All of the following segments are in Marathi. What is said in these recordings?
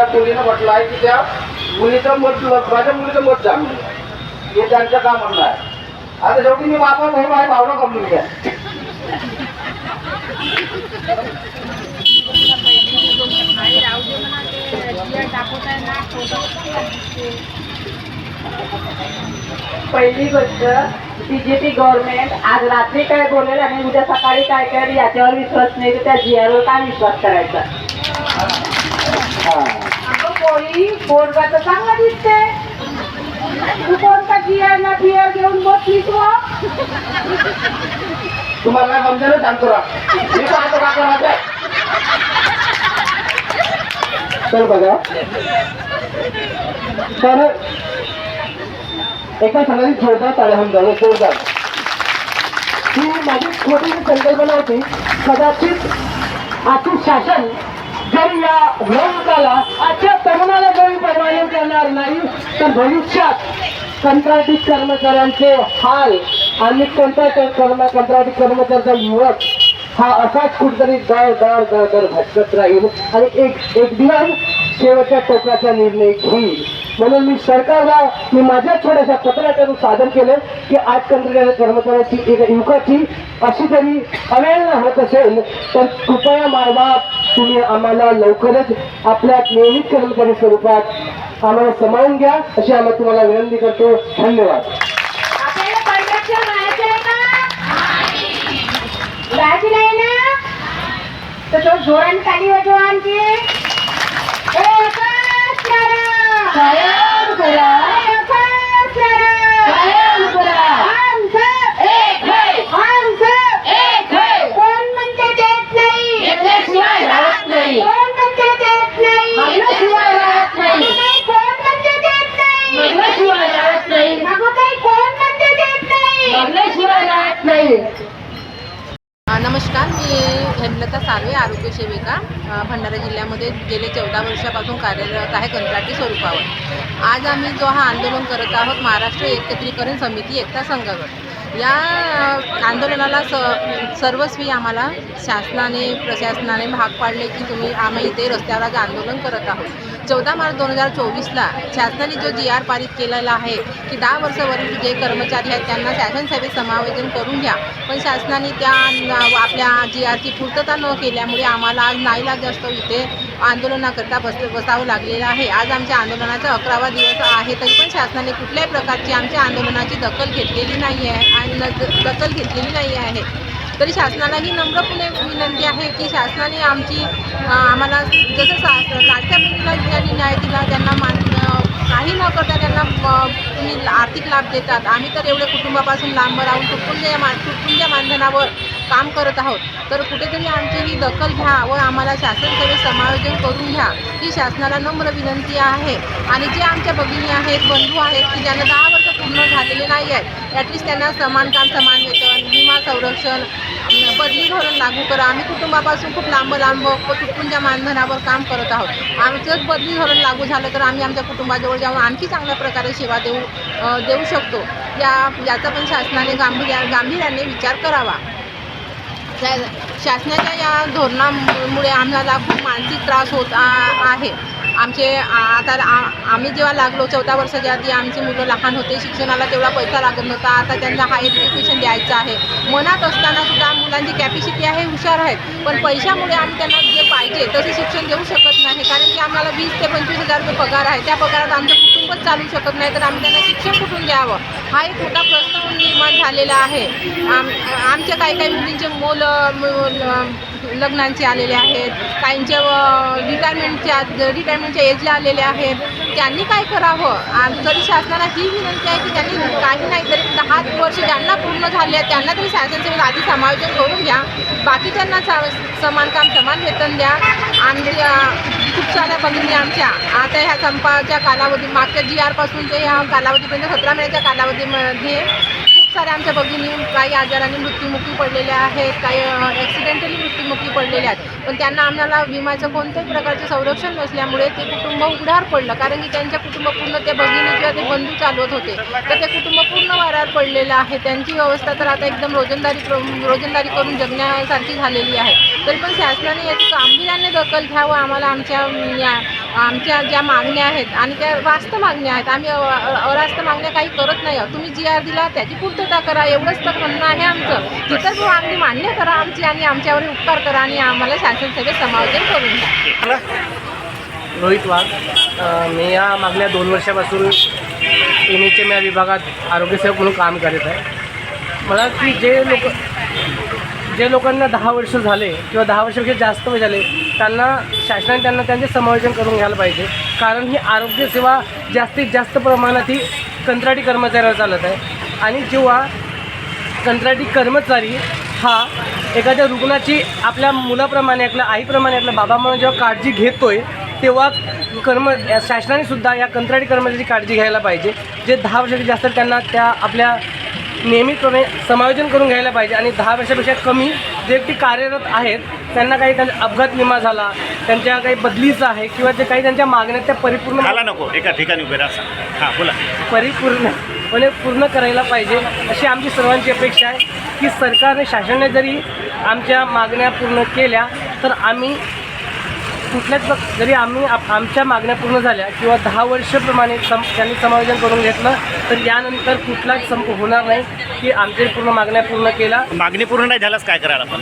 माझ्या मुलीनं म्हटलं आहे की त्या मुलीचं मत माझ्या मुलीचं मत द्या हे त्यांचं काम म्हणणं आहे. आता शेवटी मी बापा भाऊ आहे भावना कमवली आहे पहिली गोष्ट बीजेपी गव्हर्नमेंट आज रात्री काय बोलेल आणि उद्या सकाळी काय करेल याच्यावर विश्वास नाही तर त्या जियावर काय विश्वास करायचा? पोरी पोरगा तर चांगला दिसते तू कोणता जियर ना बियर घेऊन बसलीस व तुम्हाला काय समजेल सांगतो राहा सांगतो का तर बघा. तर एका सणाची जोरदार टाळ्या होऊन हो, जाऊ ही माझी छोटी संकल्पना होती कदाचित आर्थिक शासन जरी या ग्रहकाला आजच्या तरुणाला जरी परवानगी करणार नाही तर भविष्यात कंत्राटी कर्मचाऱ्यांचे हाल आणि कोणता कर्म कंत्राटी कर्मचाऱ्याचा युवक हा असाच कुठतरी दळ दळ दळ दळ भटकत राहील आणि एक एक दिवस शेवटच्या टोकाचा निर्णय घेईल. म्हणून मी सरकारला मी माझ्या छोट्याशा पत्रातून सादर केलं की आज कंत्राटी कर्मचाऱ्याची एक युवकाची अशी तरी अवेळना होत असेल तर कृपया मायबाप तुम्ही आम्हाला लवकरच आपल्या नियमित कर्मचारी स्वरूपात आम्हाला समावून घ्या अशी आम्हाला तुम्हाला विनंती करतो. धन्यवाद. वाजवा आणखी नमस्कार मी हेमलता सार्वे आरोग्य सेविका. भंडारा जिल्ह्यामध्ये गेले चौदा वर्षापासून कार्यरत आहे कंत्राटी स्वरूपावर. आज आम्ही जो हा आंदोलन करत आहोत महाराष्ट्र एकत्रीकरण समिती एकता संघावर. या आंदोलनाला स सर्वस्वी आम्हाला शासनाने प्रशासनाने भाग पाडले की तुम्ही आम्ही इथे रस्त्यावर आंदोलन करत आहोत. चौदा मार्च दोन हजार चोवीसला शासनाने जो जी आर पारित केलेला आहे की दहा वर्षावरील जे कर्मचारी आहेत त्यांना शासनसेवेत समावेदन करून घ्या. पण शासनाने त्या आपल्या जी आरची पूर्तता न केल्यामुळे आम्हाला आज नाईला जास्त इथे आंदोलनाकरता बस बसावं लागलेलं आहे. आज आमच्या आंदोलनाचा अकरावा दिवस आहे. तरी पण शासनाने कुठल्याही प्रकारची आमच्या आंदोलनाची दखल घेतलेली नाही आहे आणि दखल घेतलेली नाही आहे. तरी शासनाला ही नम्रपणे विनंती आहे की शासनाने आमची आम्हाला जसं सा लाडक्या बहिणीला ज्यांनी न्याय दिला त्यांना मान काही न करता त्यांना तुम्ही आर्थिक लाभ देतात. आम्ही तर एवढे कुटुंबापासून लांब राहून तुटपुंज्या मान तुटपुंज्या मानधनावर काम करत आहोत. तर कुठेतरी आमची ही दखल घ्या व आम्हाला शासन सेवेत समायोजन करून घ्या ही शासनाला नम्र विनंती आहे. आणि जे आमच्या भगिनी आहेत बंधू आहेत की ज्यांना दहा वर्ष पूर्ण झालेले नाही आहेत ॲटलिस्ट त्यांना समान काम समान वेतन विमा संरक्षण बदली धोरण लागू करा. आम्ही कुटुंबापासून खूप लांब लांब व मानधनावर काम करत आहोत आमचं बदली धोरण लागू झालं तर आम्ही आमच्या कुटुंबाजवळ जाऊन आणखी चांगल्या प्रकारे सेवा देऊ देऊ शकतो. या याचा पण शासनाने गांभीर्या गांभीर्याने विचार करावा. शासनाच्या या धोरणामुळे आम्हाला खूप मानसिक त्रास होत आहे. आमचे आता आम्ही जेव्हा लागलो चौदा वर्षाच्या आधी आमची मुलं लहान होते शिक्षणाला तेवढा पैसा लागत नव्हता. आता त्यांना हाय एज्युकेशन द्यायचं आहे. मनात असताना सुद्धा मुलांची कॅपॅसिटी आहे हुशार आहेत. पण पैशामुळे आम्ही त्यांना जे पाहिजे तसे शिक्षण देऊ शकत नाही. कारण की आम्हाला वीस ते पंचवीस हजार रुपये पगार आहे. त्या पगारात आमचं कुटुंबच चालू शकत नाही. तर आम्ही त्यांना शिक्षण कुठून द्यावं? हा एक मोठा प्रश्न निर्माण झालेला आहे. आम आमच्या काही काही मुलींचे मुलं लग्नांचे आलेले आहेत काहींचे रिटायरमेंटच्या रिटायरमेंटच्या एजला आलेले आहेत. त्यांनी काय करावं? आणि तरी शासनाला ही विनंती आहे की त्यांनी काही नाही तरी दहा वर्ष ज्यांना पूर्ण झाले आहेत त्यांना तरी शासनसेवेत आधी समायोजन करून घ्या. बाकीच्यांना सा समान काम समान वेतन द्या. आणि खूप साऱ्या भगिनी आमच्या आता ह्या संपाच्या कालावधी मागच्या जी आरपासून ते ह्या कालावधीपर्यंत सतरा महिन्याच्या कालावधीमध्ये साऱ्या आमच्या भगिनी काही आजाराने मृत्युमुखी पडलेल्या आहेत काही ॲक्सिडेंटली मृत्युमुखी पडलेल्या आहेत. पण त्यांना आम्हाला विम्याचं कोणत्याही प्रकारचं संरक्षण नसल्यामुळे ते कुटुंब उघड्यावर पडलं. कारण की त्यांच्या कुटुंब पूर्ण ते भगिनी किंवा ते बंधू चालवत होते. तर ते कुटुंब पूर्ण वाऱ्यावर पडलेलं आहे. त्यांची व्यवस्था तर आता एकदम रोजंदारी रोजंदारी करून जगण्यासारखी झालेली आहे. तरी पण शासनाने याची गांभीर्याने दखल घ्यावं आम्हाला आमच्या या आमच्या ज्या मागण्या आहेत आणि त्या वास्त मागण्या आहेत. आम्ही अरास्त मागण्या काही करत नाही. आहोत तुम्ही जी आर दिला त्याची पूर्तता करा. एवढंच तर म्हणणं आहे आमचं. इतर मागणी मान्य करा आमची आणि आमच्यावर उपकार करा आणि आम्हाला शासन सेवेत समायोजन करून द्या. रोहित वाघ मी या मागल्या दोन वर्षापासून एम एच एम या विभागात आरोग्यसेवक म्हणून काम करत आहे. मला की जे लोक जे लोकांना दहा वर्ष झाले किंवा दहा वर्षापेक्षा म्हणजे जास्त वय झाले त्यांना शासनाने त्यांना त्यांचे समायोजन करून घ्यायला पाहिजे. कारण ही आरोग्यसेवा जास्तीत जास्त प्रमाणात ही कंत्राटी कर्मचाऱ्यावर चालत आहे. आणि जेव्हा कंत्राटी कर्मचारी हा एखाद्या रुग्णाची आपल्या मुलाप्रमाणे आपल्या आईप्रमाणे आपल्या बाबा म्हणून जेव्हा काळजी घेतो आहे तेव्हा कर्म शासनाने सुद्धा या कंत्राटी कर्मचाऱ्याची काळजी घ्यायला पाहिजे. जे दहा वर्षाची जास्त त्यांना त्या आपल्या नियमितपणे समायोजन करून घ्यायला पाहिजे आणि दहा वर्षापेक्षा कमी जे व्यक्ती कार्यरत आहेत त्यांना काही त्यांचा अपघात विमा झाला त्यांच्या काही बदलीचा आहे किंवा जे काही त्यांच्या मागण्या त्या परिपूर्ण खाला नको एका ठिकाणी उभे राहा. हां बोला. परिपूर्णपणे पूर्ण करायला पाहिजे अशी आमची सर्वांची अपेक्षा आहे की सरकारने शासनाने जरी आमच्या मागण्या पूर्ण केल्या तर आम्ही कुठल्याच जरी आम्ही आमच्या मागण्या पूर्ण झाल्या किंवा दहा वर्षप्रमाणे सम त्यांनी समायोजन करून घेतलं तर यानंतर कुठलाच संप होणार नाही की आमच्या पूर्ण मागण्या पूर्ण केल्या मागणी पूर्ण नाही झाल्यास काय करायला आपण?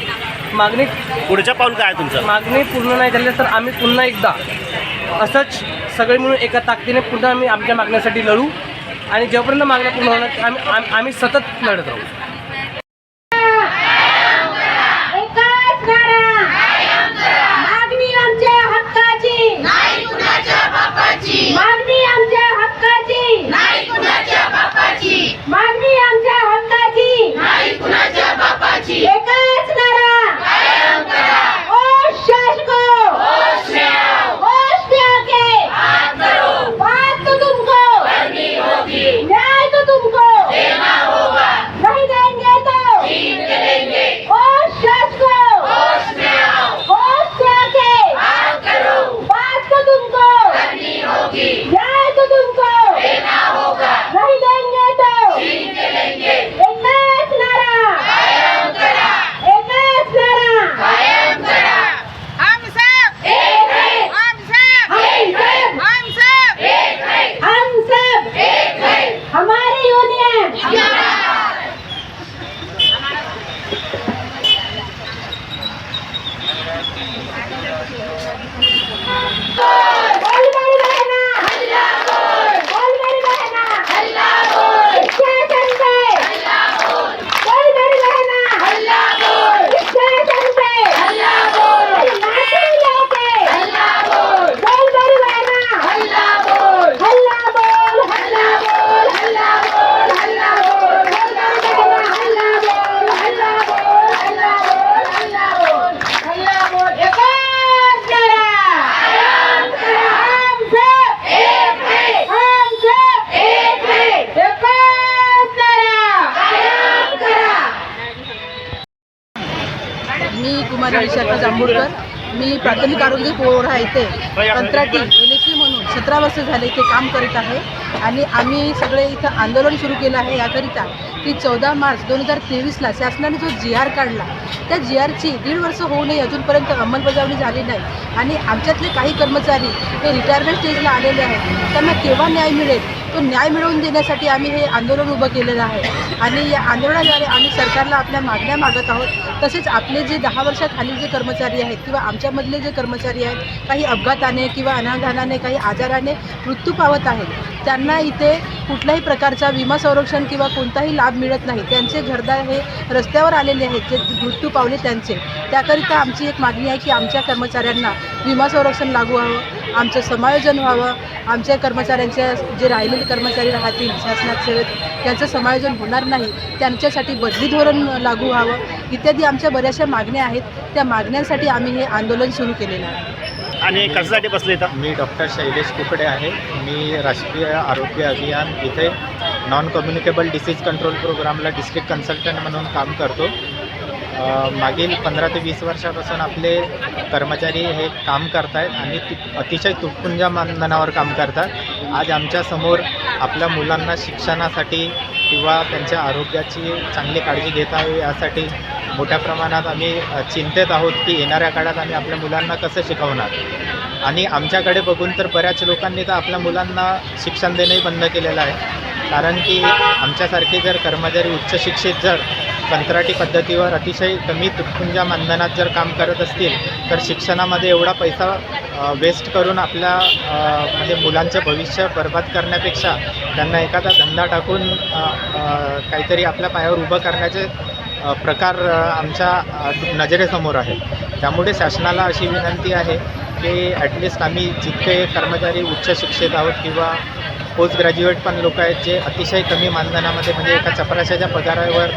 मागणी पुढच्या पाऊल काय आहे तुमचं? मागणी पूर्ण नाही झाल्या तर आम्ही पुन्हा एकदा असंच सगळे मिळून एका ताकदीने पुन्हा आम्ही आमच्या मागण्यासाठी लढू आणि जोपर्यंत मागण्या पूर्ण होणार आम्ही आम- आम्ही सतत लढत राहू. आंबोडकर मी प्राथमिक आरोग्य पोहरा येथे कंत्राटी एल एच म्हणून सतरा वर्ष झाले इथे काम करीत आहे. आणि आम्ही सगळे इथं आंदोलन सुरू केलं आहे याकरिता की चौदा मार्च दोन हजार तेवीसला शासनाने जो जी आर काढला त्या जी आरची दीड वर्ष होऊ नये अजूनपर्यंत अंमलबजावणी झाली नाही. आणि आमच्यातले काही कर्मचारी हे रिटायरमेंट स्टेजला आलेले आहेत. त्यांना केव्हा न्याय मिळेल? तो न्याय मिळवून देण्यासाठी आम्ही हे आंदोलन उभं केलेलं आहे. आणि या आंदोलनाद्वारे आम्ही सरकारला आपल्या मागण्या मागत आहोत. तसेच आपले जे दहा वर्षाखालील जे कर्मचारी आहेत किंवा आमच्यामधले जे कर्मचारी आहेत काही अपघाताने किंवा अनाधानाने काही आजाराने मृत्यू पावत आहेत. त्यांना इथे कुठल्याही प्रकारचा विमा संरक्षण किंवा कोणताही लाभ मिळत नाही. त्यांचे घरदार हे रस्त्यावर आलेले आहेत जे मृत्यू पावले त्यांचे. त्याकरिता आमची एक मागणी आहे की आमच्या कर्मचाऱ्यांना विमा संरक्षण लागू व्हावं. आमचं समायोजन व्हावं. आमच्या कर्मचाऱ्यांच्या जे राहिलेले कर्मचारी राहतील शासनात सेवेत त्यांचं समायोजन होणार नाही. त्यांच्यासाठी बदली धोरण लागू व्हावं. इत्यादी आमच्या बऱ्याचशा मागण्या आहेत. त्या मागण्यांसाठी आम्ही हे आंदोलन सुरू केलेलं आहे. आणि कशासाठी बसले इथं? मी डॉक्टर शैलेश कुकडे आहे. मी राष्ट्रीय आरोग्य अभियान इथे नॉन कम्युनिकेबल डिसीज कंट्रोल प्रोग्रामला डिस्ट्रिक्ट कन्सल्टंट म्हणून काम करतो. मागील पंधरा ते वीस वर्षापासून आपले कर्मचारी हे काम करत आहेत आणि अतिशय तुटपुंजा मानधनावर काम करतात. आज आमच्यासमोर आपल्या मुलांना शिक्षणासाठी किंवा त्यांच्या आरोग्याची चांगली काळजी घेता यावी यासाठी मोठ्या प्रमाणात आम्ही चिंतेत आहोत की येणाऱ्या काळात आम्ही आपल्या मुलांना कसं शिकवणार? आणि आमच्याकडे बघून तर बऱ्याच लोकांनी तर आपल्या मुलांना शिक्षण देणंही बंद केलेलं आहे. कारण की आमच्यासारखे जर कर्मचारी उच्च शिक्षित जर कंत्राटी पद्धतीवर अतिशय कमी तुटपुंजा मानधनात जर काम करत असतील तर शिक्षणामध्ये एवढा पैसा वेस्ट करून आपल्या म्हणजे मुलांचं भविष्य बर्बाद करण्यापेक्षा त्यांना एखादा धंदा टाकून काहीतरी आपल्या पायावर उभं करण्याचे प्रकार आमच्या नजरेसमोर आहे त्यामुळे शासनाला अशी विनंती आहे की ॲटलिस्ट आम्ही जितके कर्मचारी उच्च शिक्षित आहोत किंवा पोस्ट ग्रॅज्युएट पण लोक आहेत जे अतिशय कमी मानधनामध्ये म्हणजे एका चपराशाच्या पगारावर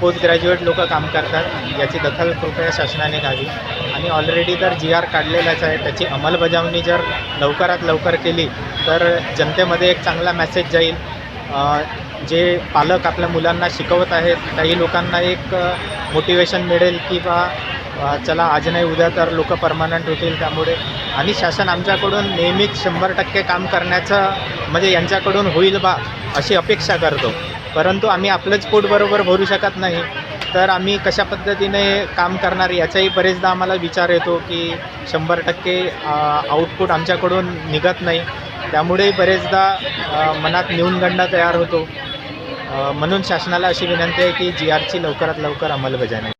पोस्ट ग्रॅज्युएट लोक काम करतात. याची दखल कृपया शासनाने घ्यावी. आणि ऑलरेडी तर जी आर काढलेलाच आहे. त्याची अंमलबजावणी जर लवकरात लवकर केली तर जनतेमध्ये एक चांगला मेसेज जाईल. जे पालक आपल्या मुलांना शिकवत आहेत काही लोकांना एक मोटिवेशन मिळेल की बा चला आज नाही उद्या तर लोक परमनंट होतील त्यामुळे. आणि शासन आमच्याकडून नेहमीच शंभर टक्के काम करण्याचं म्हणजे यांच्याकडून होईल बा अशी अपेक्षा करतो. परंतु आम्ही आपलंच पोट बरोबर भरू शकत नाही. तर आम्ही कशा पद्धतीने काम करणार याचाही बरेचदा आम्हाला विचार येतो की शंभर टक्के आउटपुट आमच्याकडून निघत नाही. त्यामुळे बरेचदा मनात न्यूनगंडा तयार होतो. म्हणून शासनाला अशी विनंती आहे की जी आरची लवकरात लवकर अंमलबजावणी